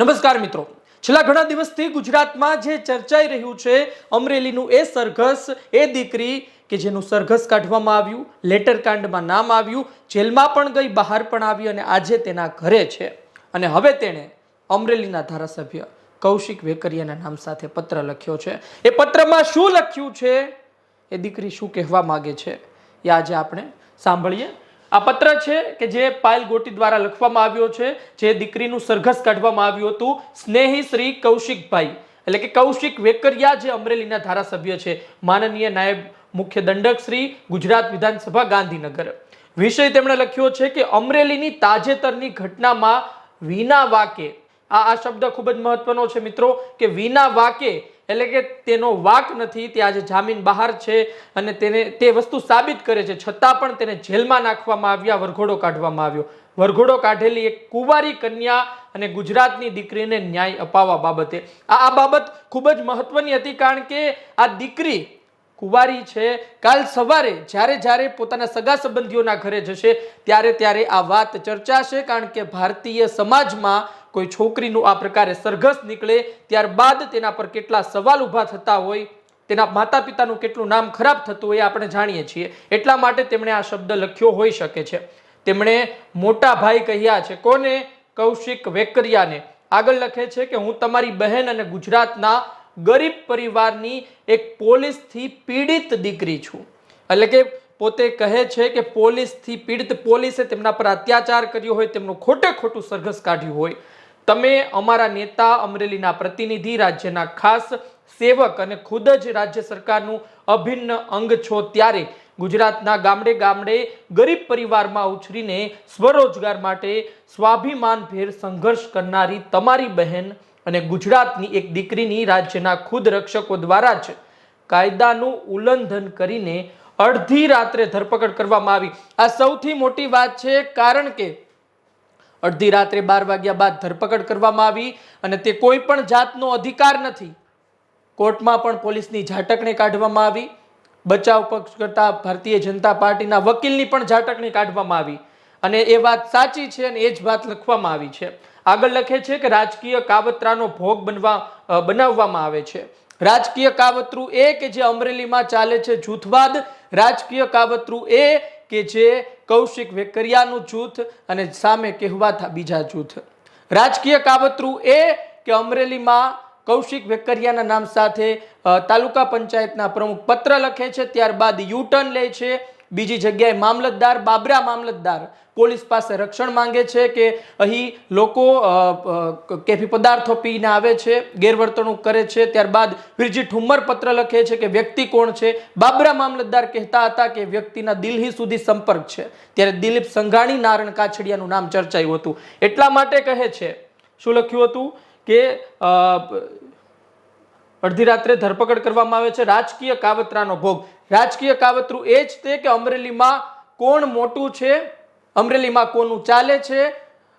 નમસ્કાર મિત્રો. છેલ્લા ઘણા દિવસથી ગુજરાતમાં જે ચર્ચાઈ રહ્યું છે, અમરેલીનું એ સરઘસ, એ દીકરી કે જેનું સરઘસ કાઢવામાં આવ્યું, લેટર કાંડમાં નામ આવ્યું, જેલમાં પણ ગઈ, બહાર પણ આવી અને આજે તેના ઘરે છે. અને હવે તેણે અમરેલીના ધારાસભ્ય કૌશિક વેકરિયાના નામ સાથે પત્ર લખ્યો છે. એ પત્રમાં શું લખ્યું છે? એ દીકરી શું કહેવા માગે છે? એ આજે આપણે સાંભળીએ. આ પત્ર છે કે જે પાયલ ગોટી દ્વારા લખવામાં આવ્યો છે, જે દીકરીનું સરઘસ કાઢવામાં આવ્યું હતું, સ્નેહી શ્રી કૌશિકભાઈ. એટલે કે કૌશિક વેકરિયા જે અમરેલીના ધારાસભ્ય છે, માનનીય નાયબ મુખ્ય દંડક શ્રી ગુજરાત વિધાનસભા ગાંધીનગર. વિષય તેમણે લખ્યો છે કે અમરેલીની તાજેતરની ઘટનામાં વિના વાકે, આ આ શબ્દ ખૂબ જ મહત્વનો છે મિત્રો, કે વિના વાકે એટલે કે તેનો વાક નથી, તે આજે જામીન બહાર છે અને તેને, તે વસ્તુ સાબિત કરે છે. છતાં પણ તેને જેલમાં નાખવામાં આવ્યા, વરઘોડો કાઢવામાં આવ્યો. વરઘોડો કાઢેલી એક કુંવારી કન્યા અને ગુજરાતની દીકરીને ન્યાય અપાવવા બાબતે. આ આ બાબત ખૂબ જ મહત્વની હતી કારણ કે આ દીકરી કુંવારી છે. કાલ સવારે જ્યારે જ્યારે પોતાના સગા સંબંધીઓના ઘરે જશે, ત્યારે ત્યારે આ વાત ચર્ચાશે કારણ કે ભારતીય સમાજમાં કોઈ છોકરીનું આ પ્રકારે સરઘસ નીકળે, ત્યારબાદ તેના પર કેટલા સવાલ ઊભા થતા હોય, તેના માતા પિતાનું કેટલું નામ ખરાબ થતું હોય આપણે જાણીએ છીએ. એટલા માટે તેમણે આ શબ્દ લખ્યો હોઈ શકે છે. તેમણે મોટા ભાઈ કહ્યા છે, કોને? કૌશિક વેકરિયાને. આગળ લખે છે કે, હું તમારી બહેન અને ગુજરાતના ગરીબ પરિવારની એક પોલીસથી પીડિત દીકરી છું. એટલે કે પોતે કહે છે કે પોલીસથી પીડિત પોલીસે તેમના પર અત્યાચાર કર્યો હોય, તેમનું ખોટે ખોટું સરઘસ કાઢ્યું હોય. તમે અમારા નેતા, અમરેલીના પ્રતિનિધિ, રાજ્યના ખાસ સેવક અને ખુદ જ રાજ્ય સરકારનું અભિન્ન અંગ છો ત્યારે ગુજરાતના ગામડે ગામડે ગરીબ પરિવારમાં ઉછરીને સ્વરોજગાર માટે સ્વાભિમાનભેર સંઘર્ષ કરનારી તમારી બહેન અને ગુજરાતની એક દીકરીની રાજ્યના ખુદ રક્ષકો દ્વારા જ કાયદાનું ઉલ્લંઘન કરીને અડધી રાત્રે ધરપકડ કરવામાં આવી. આ સૌથી મોટી વાત છે, કારણ કે અડધી રાત્રે બાર વાગ્યા બાદ ધરપકડ કરવામાં આવી અને તે કોઈ પણ જાતનો અધિકાર નથી. કોર્ટમાં પણ પોલીસની ઝાટકણી કાઢવામાં આવી. બચાવ પક્ષ કરતા ભારતીય જનતા પાર્ટીના વકીલની પણ ઝાટકણી કાઢવામાં આવી. અને એ વાત સાચી છે અને એ જ વાત લખવામાં આવી છે. આગળ લખે છે કે રાજકીય કાવતરાનો ભોગ બનવા બનાવવામાં આવે છે. રાજકીય કાવતરું એ કે જે અમરેલીમાં ચાલે છે જૂથવાદ રાજકીય કાવતરું એ કે જે કૌશિક વેકરિયાનું જૂથ અને સામે કહેવાતા બીજા જૂથ. રાજકીય કાવતરું એ કે અમરેલીમાં કૌશિક વેકરિયાના નામ સાથે તાલુકા પંચાયતના પ્રમુખ પત્ર લખે છે, ત્યારબાદ યુટર્ન લે છે, બીજી જગ્યાએ મામલતદાર, બાબરા મામલતદાર પોલીસ પાસે રક્ષણ માંગે છે કે અહીં લોકો કેફી પદાર્થો પીને આવે છે, ગેરવર્તણૂક કરે છે, ત્યારબાદ વિરજી ઠુમ્મર પત્ર લખે છે કે વ્યક્તિ કોણ છે? બાબરા મામલતદાર કહેતા હતા કે વ્યક્તિના દિલ્હી સુધી સંપર્ક છે. ત્યારે દિલીપ સંઘાણી નારણ કાછડિયાનું નામ ચર્ચાયું હતું. એટલા માટે કહે છે, શું લખ્યું હતું કે અડધી રાત્રે ધરપકડ કરવામાં આવે છે, રાજકીય કાવતરાનો ભોગ. રાજકીય કાવતરું એ જ તે કે અમરેલીમાં કોણ મોટું છે? અમરેલીમાં કોનું ચાલે છે?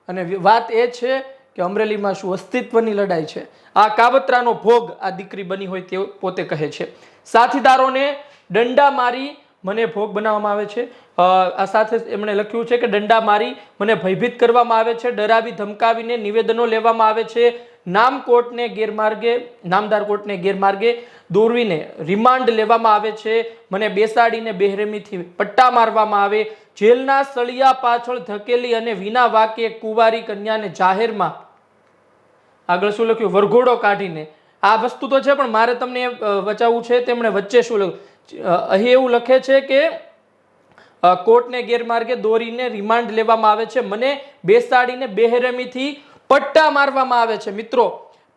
અને વાત એ છે કે અમરેલીમાં શું અસ્તિત્વની લડાઈ છે? આ કાવતરાનો ભોગ આ દીકરી બની હોય તે પોતે કહે છે. સાથીદારોને દંડા મારી મને ભોગ બનાવવામાં આવે છે. આ સાથે એમણે લખ્યું છે કે દંડા મારી મને ભયભીત કરવામાં આવે છે, ડરાવી ધમકાવીને નિવેદનો લેવામાં આવે છે. નામ કોર્ટને ગેરમાર્ગે, નામદાર કોર્ટને ગેરમાર્ગે દોરવીને રિમાન્ડ લેવામાં આવે છે. મને બેસાડીને બેહરેમીથી પટ્ટા મારવામાં આવે. જેલના સળિયા પાછળ ધકેલી અને વિના વાકે એક કુંવારી કન્યાને જાહેરમાં આગળ શું લખ્યું? વરઘોડો કાઢીને. આ વસ્તુ તો છે, પણ મારે તમને બચાવવું છે, તેમણે વચ્ચે શું લખ્યું? અહીં એવું લખે છે કે કોર્ટને ગેરમાર્ગે દોરીને રિમાન્ડ લેવામાં આવે છે. મને બેસાડીને બેહરમીથી પટ્ટા મારવામાં આવે છે. મિત્રો,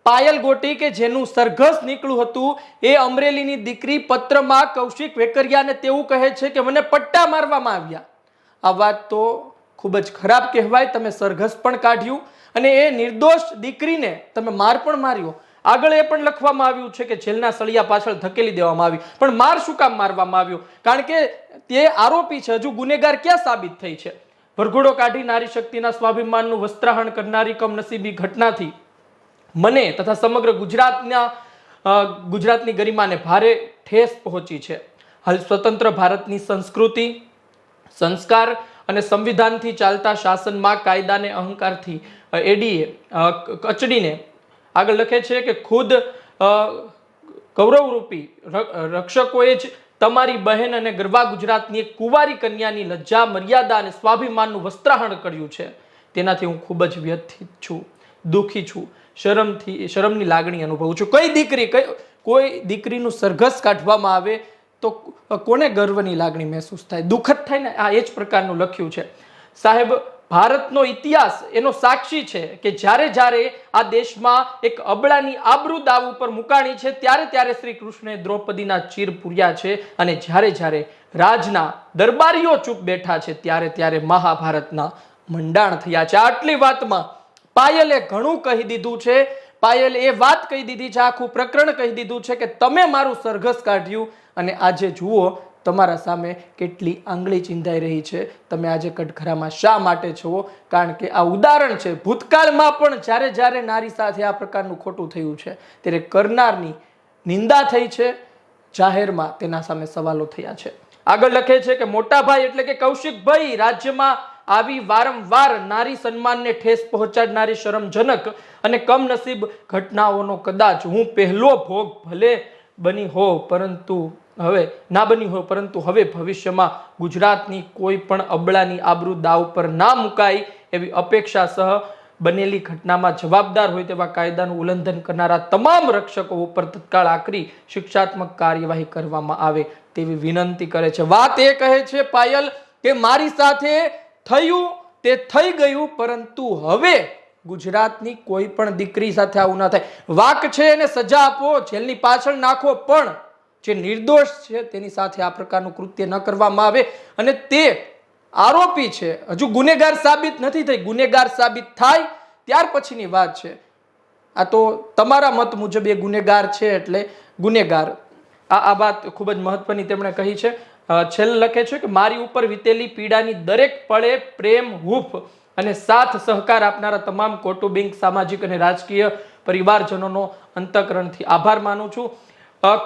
પાયલ ગોટી કે જેનું સરઘસ નીકળ્યું હતું, એ અમરેલીની દીકરી પત્રમાં કૌશિક વેકરિયાને તેવું કહે છે કે, મને પટ્ટા મારવામાં આવ્યા. આ વાત તો ખૂબ જ ખરાબ કહેવાય. તમે સરઘસ પણ કાઢ્યું અને એ નિર્દોષ દીકરીને તમે માર પણ માર્યો. આગળ એ પણ લખવામાં આવ્યું છે કે જેલના સળિયા પાછળ ધકેલી દેવામાં આવી. પણ માર શું કામ મારવામાં આવ્યો? કારણ કે તે આરોપી છે, હજુ ગુનેગાર ક્યાં સાબિત થઈ છે? વરઘોડો કાઢી નારી શક્તિના સ્વાભિમાનનું વસ્ત્રાહણ કરનારી કમનસીબી ઘટનાથી મને તથા સમગ્ર ગુજરાતના ગુજરાતની ગરિમાને ભારે ઠેસ પહોંચી છે. હાલ સ્વતંત્ર ભારતની સંસ્કૃતિ સંસ્કાર અને સંવિધાનથી ચાલતા શાસનમાં કાયદાને અહંકારથી એડીએ કચડીને આગળ લખે છે કે ખુદ ગૌરવરૂપી રક્ષકોએ જ તમારી બહેન અને ગરબા ગુજરાતની એક કુંવારી કન્યાની લજ્જા, મર્યાદા અને સ્વાભિમાનનું વસ્ત્રાહરણ કર્યું છે. તેનાથી હું ખૂબ જ વ્યથિત છું, દુઃખી છું, શરમથી, શરમની લાગણી અનુભવું છું. કઈ દીકરી, કઈ, કોઈ દીકરીનું સરઘસ કાઢવામાં આવે તો કોને ગર્વની લાગણી મહેસૂસ થાય? દુઃખદ થાય ને? આ એ જ પ્રકારનું લખ્યું છે. સાહેબ, ભારતનો ઇતિહાસ એનો સાક્ષી છે કે જ્યારે જ્યારે આ દેશમાં એક અબળાની આબરૂ દાવ ઉપર મુકાણી છે, ત્યારે ત્યારે શ્રી કૃષ્ણે દ્રૌપદીના ચીર પૂર્યા છે અને જ્યારે જ્યારે રાજના દરબારીઓ ચૂપ બેઠા છે, ત્યારે ત્યારે મહાભારતના મંડાણ થયા છે. આટલી વાતમાં પાયલે ઘણું કહી દીધું છે. પાયલે એ વાત કહી દીધી છે, આખું પ્રકરણ કહી દીધું છે કે તમે મારું સરઘસ કાઢ્યું અને આજે જુઓ તમારા સામે કેટલી આંગળી ચિંધાઈ રહી છે. તમે આજે કટખરામાં શા માટે છો? કારણ કે આ ઉદાહરણ છે. ભૂતકાળમાં પણ જ્યારે જ્યારે નારી સાથે આ પ્રકારનું ખોટું થયું છે, ત્યારે કરનારની નિંદા થઈ છે. જાહેરમાં તેના સામે સવાલો થયા છે. આગળ લખે છે કે મોટા ભાઈ એટલે કે કૌશિકભાઈ, રાજ્યમાં આવી વારંવાર નારી સન્માનને ઠેસ પહોંચાડનારી શરમજનક અને કમનસીબ ઘટનાઓનો કદાચ હું પહેલો ભોગ ભલે બની હો પરંતુ હવે, ના બની હોય પરંતુ હવે ભવિષ્યમાં ગુજરાતની કોઈ પણ અબળાની આબરૂ દાવ પર ના મુકાય એવી અપેક્ષા સહ બનેલી ઘટનામાં જવાબદાર હોય તેવા કાયદાનું ઉલ્લંઘન કરનારા તમામ રક્ષકો ઉપર તત્કાળ આકરી શિક્ષાત્મક કાર્યવાહી કરવામાં આવે તેવી વિનંતી કરે છે. વાત એ કહે છે પાયલ કે મારી સાથે થયું તે થઈ ગયું પરંતુ હવે ગુજરાતની કોઈ પણ દીકરી સાથે આવું ના થાય. વાક છે એને સજા આપો, જેલની પાછળ નાખો, પણ જે નિર્દોષ છે તેની સાથે આ પ્રકારનું કૃત્ય ન કરવામાં આવે. અને તે આરોપી છે. હજુ ગુનેગાર સાબિત નથી થઈ. ગુનેગાર સાબિત થાય, ત્યાર પછીની વાત છે. આ તો તમારા મત મુજબ એ ગુનેગાર છે એટલે ગુનેગાર. આ આ વાત ખૂબ જ મહત્વની તેમણે કહી છે. છેલ્લે લખે છે કે, મારી ઉપર વીતેલી પીડાની દરેક પળે પ્રેમ હૂફ અને સાથ સહકાર આપનારા તમામ કૌટુંબિક સામાજિક અને રાજકીય પરિવારજનોનો અંતકરણથી આભાર માનું છું.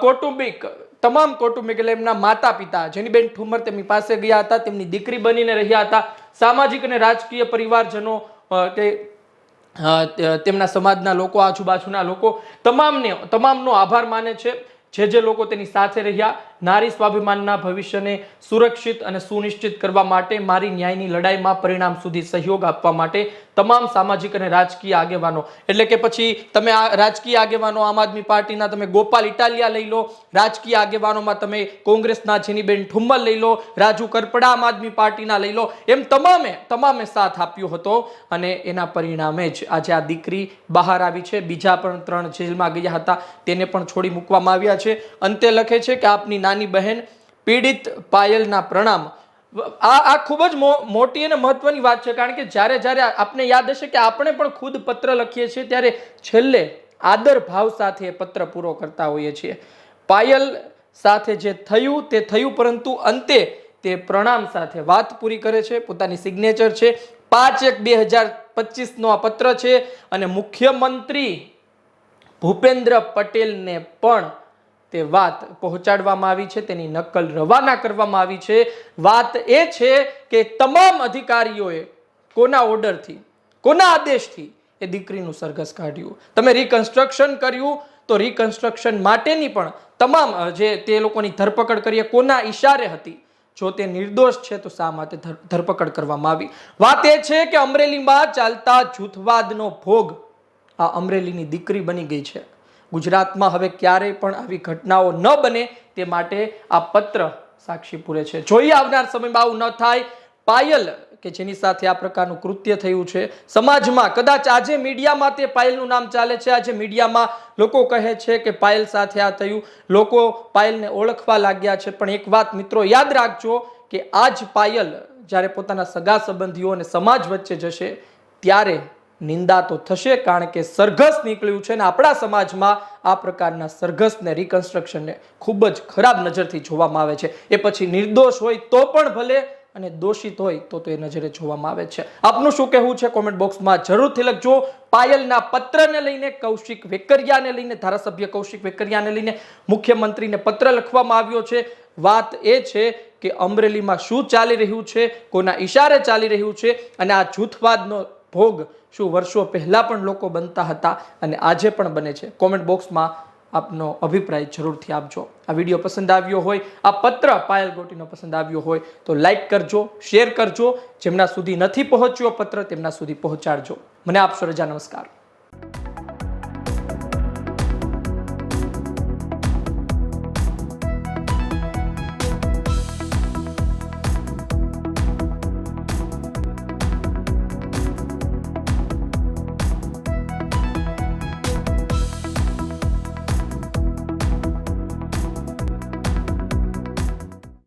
કૌટુંબિક તમામ કૌટુંબિક એટલે એમના માતા પિતા જેની બેન ઠુમર તેમની પાસે ગયા હતા, તેમની દીકરી બનીને રહ્યા હતા. સામાજિક અને રાજકીય પરિવારજનો તે- તેમના સમાજના લોકો, આજુબાજુના લોકો, તમામને, તમામનો આભાર માને છે. જે જે લોકો તેની સાથે રહ્યા નારી સ્વાભિમાનના ભવિષ્યને સુરક્ષિત અને સુનિશ્ચિત કરવા માટે મારી ન્યાયની લડાઈમાં પરિણામ સુધી સહયોગ આપવા માટે તમામ સામાજિક અને રાજકીય આગેવાનો. એટલે કે પછી તમે આ રાજકીય આગેવાનો આમ આદમી પાર્ટીના, તમે ગોપાલ ઇટાલિયા લઈ લો, રાજકીય આગેવાનોમાં તમે કોંગ્રેસના જેનીબેન ઠુમ્મલ લઈ લો, રાજુ કરપડા આમ આદમી પાર્ટીના લઈ લો, એમ તમામે તમામે સાથ આપ્યો હતો. અને એના પરિણામે જ આજે આ દીકરી બહાર આવી છે. બીજા પણ ત્રણ જેલમાં ગયા હતા. તેને પણ છોડી મૂકવામાં આવ્યા છે. અંતે લખે છે કે આપની નાની બહેન પીડિત પાયલના પ્રણામ. આ આ ખૂબ જ મોટી અને મહત્વની વાત છે, કારણ કે જ્યારે જ્યારે આપને યાદ હશે કે આપણે પણ ખુદ પત્ર લખીએ છીએ, ત્યારે છેલ્લે આદર ભાવ સાથે પત્ર પૂરો કરતા હોઈએ છીએ. પાયલ સાથે જે થયું, તે થયું પરંતુ અંતે તે પ્રણામ સાથે વાત પૂરી કરે છે, પોતાની સિગ્નેચર છે. પાંચ એક બે હજાર પચીસનો આ પત્ર છે અને મુખ્યમંત્રી ભૂપેન્દ્ર પટેલને પણ તે વાત પહોંચાડવામાં આવી છે, તેની નકલ રવાના કરવામાં આવી છે. વાત એ છે કે તમામ અધિકારીઓએ કોના ઓર્ડરથી, કોના આદેશથી એ દીકરીનું સરઘસ કાઢ્યું? તમે રિકન્સ્ટ્રક્શન કર્યું, તો રિકન્સ્ટ્રક્શન માટેની પણ તમામ જે તે લોકોની ધરપકડ કરીએ કોના ઈશારે હતી? જો તે નિર્દોષ છે, તો શા માટે ધરપકડ કરવામાં આવી? વાત એ છે કે અમરેલીમાં ચાલતા જૂથવાદનો ભોગ આ અમરેલીની દીકરી બની ગઈ છે. ગુજરાતમાં હવે ક્યારેય પણ આવી ઘટનાઓ ન બને તે માટે આ પત્ર સાક્ષી પૂરે છે. જોઈએ આવનાર સમયમાં આવું ન થાય. પાયલ, કે જેની સાથે આ પ્રકારનું કૃત્ય થયું છે, સમાજમાં કદાચ આજે મીડિયામાં તે પાયલનું નામ ચાલે છે. આજે મીડિયામાં લોકો કહે છે કે પાયલ સાથે આ થયું. લોકો પાયલને ઓળખવા લાગ્યા છે. પણ એક વાત મિત્રો યાદ રાખજો કે આજ પાયલ જ્યારે પોતાના સગા સંબંધીઓ અને સમાજ વચ્ચે જશે, ત્યારે નિંદા તો થશે કારણ કે સરઘસ નીકળ્યું છે ને આપણા સમાજમાં આ પ્રકારના સરઘસને રિકન્સ્ટ્રક્શનને ખૂબ જ ખરાબ નજરથી જોવામાં આવે છે. એ પછી નિર્દોષ હોય તો પણ ભલે અને દોષિત હોય તો તો એ નજરે જોવામાં આવે છે. આપનું શું કહેવું છે? કોમેન્ટ બોક્સમાં જરૂરથી લખજો. પાયલના પત્રને લઈને, કૌશિક વેકરિયાને લઈને, ધારાસભ્ય કૌશિક વેકરિયાને લઈને મુખ્યમંત્રીને પત્ર લખવામાં આવ્યો છે. વાત એ છે કે અમરેલીમાં શું ચાલી રહ્યું છે? કોના ઈશારે ચાલી રહ્યું છે? અને આ જૂથવાદનો ભોગ શું વર્ષો પહેલાં પણ લોકો બનતા હતા અને આજે પણ બને છે. કોમેન્ટ બોક્સમાં આપનો અભિપ્રાય જરૂરથી આપજો. આ વીડિયો પસંદ આવ્યો હોય, આ પત્ર પાયલ ગોટીનો પસંદ આવ્યો હોય, તો લાઈક કરજો શેર કરજો, જેમના સુધી નથી પહોંચ્યો પત્ર તેમના સુધી પહોંચાડજો. મને આપશો રજા, નમસ્કાર.